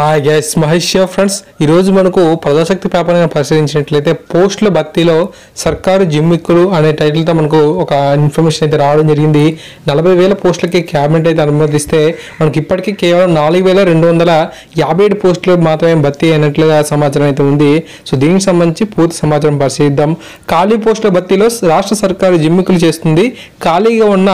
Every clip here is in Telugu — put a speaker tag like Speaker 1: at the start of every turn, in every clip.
Speaker 1: హాయ్ గైస్ మహేష్ ఫ్రెండ్స్ ఈరోజు మనకు ప్రజాశక్తి పేపర్ పరిశీలించినట్లయితే పోస్టుల భర్తీలో సర్కారు జిమ్మిక్కులు అనే టైటిల్తో మనకు ఒక ఇన్ఫర్మేషన్ అయితే రావడం జరిగింది. నలభై వేల పోస్టులకి క్యాబినెట్ అయితే అనుమతిస్తే మనకి ఇప్పటికీ కేవలం నాలుగు వేల రెండు వందల యాభై ఏడు పోస్టులు మాత్రమే భర్తీ అయినట్లుగా సమాచారం అయితే ఉంది. సో దీనికి సంబంధించి పూర్తి సమాచారం పరిశీలిద్దాం. ఖాళీ పోస్టుల భర్తీలో రాష్ట్ర సర్కారు జిమ్మిక్కులు చేస్తుంది. ఖాళీగా ఉన్న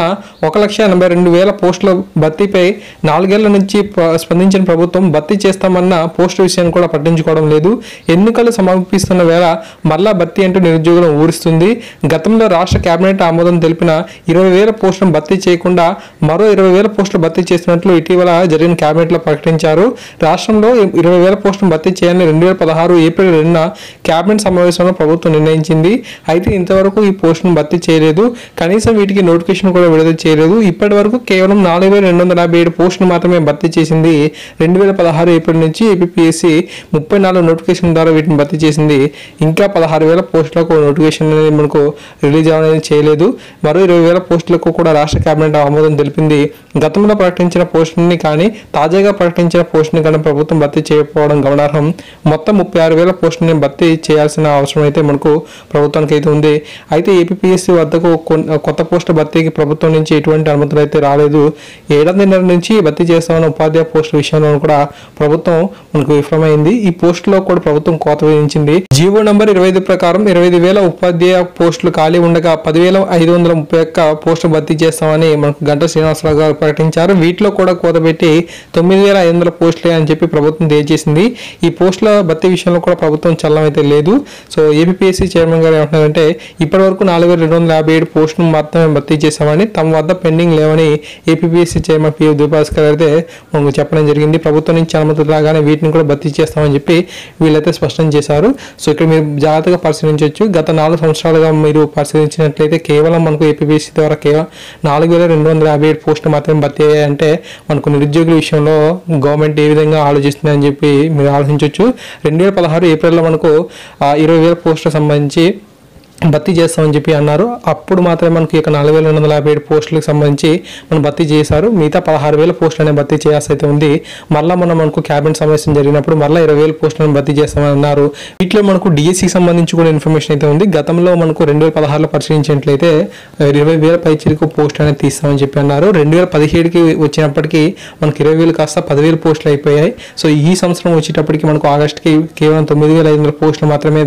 Speaker 1: ఒక లక్ష ఎనభై రెండు వేల పోస్టుల భర్తీపై నాలుగేళ్ళ నుంచి స్పందించిన ప్రభుత్వం భర్తీ చేస్తామన్న పోస్టు విషయాన్ని కూడా పట్టించుకోవడం లేదు. ఎన్నికలు సమర్పిస్తున్న వేళ మరలా భర్తీ అంటూ నిరుద్యోగులను ఊరిస్తుంది. గతంలో రాష్ట్ర కేబినెట్ ఆమోదం తెలిపిన ఇరవై వేల పోస్టులను భర్తీ చేయకుండా మరో ఇరవై వేల పోస్టులు భర్తీ చేస్తున్నట్లు ఇటీవల జరిగిన కేబినెట్లో ప్రకటించారు. రాష్ట్రంలో ఇరవై వేల పోస్టులను భర్తీ చేయాలని రెండు వేల పదహారు ఏప్రిల్ రెండున కేబినెట్ సమావేశంలో ప్రభుత్వం నిర్ణయించింది. అయితే ఇంతవరకు ఈ పోస్టును భర్తీ చేయలేదు. కనీసం వీటికి నోటిఫికేషన్ కూడా విడుదల చేయలేదు. ఇప్పటి వరకు కేవలం నాలుగు వేల రెండు వందల యాభై ఏడు పోస్టులు మాత్రమే భర్తీ చేసింది రెండు వేల పదహారు ఇప్పటి నుంచి ఏపీఎస్సి ముప్పై నాలుగు నోటిఫికేషన్ ద్వారా వీటిని భర్తీ చేసింది. ఇంకా పదహారు వేల పోస్టులకు నోటిఫికేషన్ అనేది మనకు రిలీజ్ అనేది చేయలేదు. మరో ఇరవై వేల పోస్టులకు కూడా రాష్ట్ర కేబినెట్ ఆమోదం తెలిపింది. గతంలో ప్రకటించిన పోస్టుని కానీ తాజాగా ప్రకటించిన పోస్టుని కానీ ప్రభుత్వం భర్తీ చేయకపోవడం గమనార్హం. మొత్తం ముప్పై ఆరు వేల పోస్టుని భర్తీ చేయాల్సిన అవసరం అయితే మనకు ప్రభుత్వానికి అయితే ఉంది. అయితే ఏపీఎస్సి వద్దకు కొత్త పోస్టుల భర్తీకి ప్రభుత్వం నుంచి ఎటువంటి అనుమతులు అయితే రాలేదు. ఏడాదిన్నర నుంచి భర్తీ చేస్తామన్న ఉపాధ్యాయ పోస్టుల విషయంలో కూడా ప్రభుత్వం మనకు విఫలమైంది. ఈ పోస్టులో కూడా ప్రభుత్వం కోత విధించింది జీవో నంబర్ ఇరవై ఐదు ప్రకారం ఇరవై ఐదు వేల ఉపాధ్యాయ పోస్టులు ఖాళీ ఉండగా పదివేల ఐదు వందల ముప్పై ఒక్క పోస్టులు భర్తీ చేస్తామని మనకు గంట శ్రీనివాసరావు గారు ప్రకటించారు. వీటిలో కూడా కోత పెట్టి తొమ్మిది వేల ఐదు వందల పోస్టులే అని చెప్పి ప్రభుత్వం తెలియజేసింది. ఈ పోస్టుల భర్తీ విషయంలో కూడా ప్రభుత్వం చల్లం అయితే లేదు. సో ఏపీఎస్సీ చైర్మన్ గారు ఏమంటున్నారంటే ఇప్పటి వరకు నాలుగు వేల రెండు వందల యాభై ఏడు పోస్టును మాత్రమే భర్తీ చేశామని తమ వద్ద పెండింగ్ లేవని ఏపీఎస్సీ చైర్మన్ పి దీపాస్కర్ అయితే మనకు చెప్పడం జరిగింది. ప్రభుత్వం నుంచి అనుమతి రాగానే వీటిని కూడా భర్తీ చేస్తామని చెప్పి వీళ్ళైతే స్పష్టం చేశారు. సో ఇక్కడ మీరు జాగ్రత్తగా పరిశీలించవచ్చు. గత నాలుగు సంవత్సరాలుగా మీరు పరిశీలించినట్లయితే కేవలం మనకు ఏపీబీసీ ద్వారా కేవలం నాలుగు వేల రెండు వందల యాభై ఏడు పోస్టులు మాత్రమే భర్తీ అయ్యాయంటే మనకు నిరుద్యోగుల విషయంలో గవర్నమెంట్ ఏ విధంగా ఆలోచిస్తుందని చెప్పి మీరు ఆలోచించవచ్చు. రెండు వేల పదహారు ఏప్రిల్లో మనకు ఇరవై వేల పోస్టులకు సంబంధించి భర్తీ చేస్తామని చెప్పి అన్నారు. అప్పుడు మాత్రమే మనకి ఇక నాలుగు వేల రెండు వందల యాభై ఏడు పోస్టులకు సంబంధించి మనం భర్తీ చేశారు. మిగతా పదహారు వేల పోస్టులనే భర్తీ చేయాల్సి అయితే ఉంది. మళ్ళీ మనం మనకు క్యాబినెట్ సమావేశం జరిగినప్పుడు మళ్ళీ ఇరవై వేల పోస్టులను భర్తీ చేస్తామని అన్నారు. వీటిలో మనకు డిఎస్సికి సంబంధించి కూడా ఇన్ఫర్మేషన్ అయితే ఉంది. గతంలో మనకు రెండు వేల పదహారులో పరిశీలించినట్లయితే ఇరవై వేల పైచిలకు పోస్ట్ అనేది తీస్తామని చెప్పి అన్నారు. రెండు వేల పదిహేడుకి వచ్చినప్పటికీ మనకి ఇరవై వేలు కాస్త పదివేలు పోస్టులు అయిపోయాయి. సో ఈ సంవత్సరం వచ్చేటప్పటికి మనకు ఆగస్టుకి కేవలం తొమ్మిది వేల ఐదు వందల పోస్టులు మాత్రమే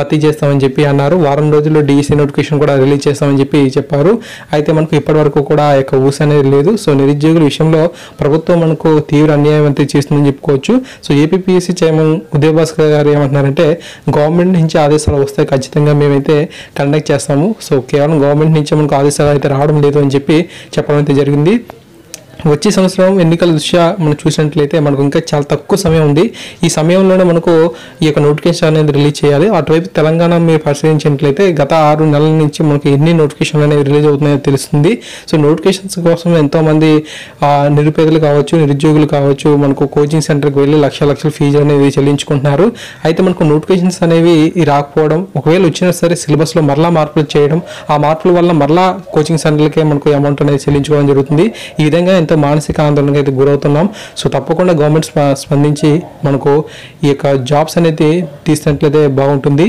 Speaker 1: భర్తీ చేస్తామని చెప్పి అన్నారు. వారం రోజుల్లో డీసీ నోటిఫికేషన్ కూడా రిలీజ్ చేస్తామని చెప్పి చెప్పారు. అయితే మనకు ఇప్పటివరకు కూడా ఆ యొక్క ఊస అనేది లేదు. సో నిరుద్యోగుల విషయంలో ప్రభుత్వం మనకు తీవ్ర అన్యాయం అయితే చేస్తుందని చెప్పుకోవచ్చు. So APSC chairman Uday Bhaskar garu ఏమంటున్నారంటే గవర్నమెంట్ నుంచి ఆదేశాలు వస్తే ఖచ్చితంగా మేమైతే కండక్ట్ చేస్తాము. సో కేవలం గవర్నమెంట్ నుంచి మనకు ఆదేశాలు అయితే రావడం లేదు అని చెప్పి చెప్పడం అయితే జరిగింది. వచ్చే సంవత్సరం ఎన్నికల దృష్ట్యా మనం చూసినట్లయితే మనకు ఇంకా చాలా తక్కువ సమయం ఉంది. ఈ సమయంలోనే మనకు ఈ యొక్క నోటిఫికేషన్ అనేది రిలీజ్ చేయాలి. అటువైపు తెలంగాణ మీరు పరిశీలించినట్లయితే గత ఆరు నెలల నుంచి మనకి ఎన్ని నోటిఫికేషన్లు అనేవి రిలీజ్ అవుతున్నాయో తెలుస్తుంది. సో నోటిఫికేషన్స్ కోసం ఎంతోమంది నిరుపేదలు కావచ్చు నిరుద్యోగులు కావచ్చు మనకు కోచింగ్ సెంటర్కి వెళ్ళి లక్ష లక్షల ఫీజు అనేది చెల్లించుకుంటున్నారు. అయితే మనకు నోటిఫికేషన్స్ అనేవి రాకపోవడం ఒకవేళ వచ్చినా సరే సిలబస్లో మరలా మార్పులు చేయడం ఆ మార్పుల వల్ల మరలా కోచింగ్ సెంటర్లకే మనకు అమౌంట్ అనేది చెల్లించుకోవడం జరుగుతుంది. ఈ విధంగా ఎంతో మానసిక ఆందోళనకి అయితే గురవుతున్నాం. సో తప్పకుండా గవర్నమెంట్ స్పందించి మనకు ఈ యొక్క జాబ్స్ అనేది తీసినట్లయితే బాగుంటుంది.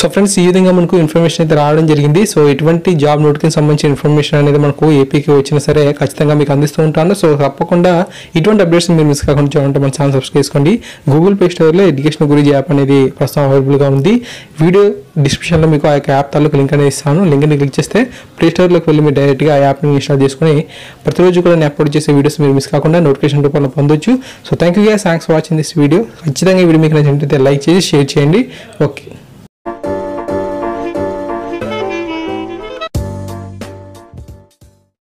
Speaker 1: సో ఫ్రెండ్స్ ఈ విధంగా మనకు ఇన్ఫర్మేషన్ అయితే రావడం జరిగింది. సో ఎటువంటి జాబ్ నోటికి సంబంధించిన ఇన్ఫర్మేషన్ అనేది మనకు ఏపీకి వచ్చినా సరే ఖచ్చితంగా మీకు అందిస్తూ ఉంటాను. సో తప్పకుండా ఇటువంటి అప్డేట్స్ మీరు మిస్ కాకుండా చూడండి. మన ఛానల్ సబ్స్క్రైబ్ చేసుకోండి. గూగుల్ ప్లే స్టోర్లో ఎడ్యుకేషన్ గురించి యాప్ అనేది ప్రస్తుతం అవైలబుల్గా ఉంది. వీడియో డిస్క్రిప్షన్లో మీకు ఆ యొక్క యాప్ తాలూకు లింక్ అనేది ఇస్తాను. లింక్ని క్లిక్ చేస్తే ప్లే స్టోర్లోకి వెళ్ళి మీరు డైరెక్ట్గా ఆ యాప్ని ఇన్స్టాల్ చేసుకుని ప్రతిరోజు కూడా నేను అప్లోడ్ చేసే వీడియోస్ మీరు మిస్ కాకుండా నోటిఫికేషన్ రూపంలో పొందొచ్చు. So thank you guys thanks for watching this video ఖచ్చితంగా ఈ వీడియో మీకు నచ్చినట్లయితే లైక్ చేసి షేర్ చేయండి. ఓకే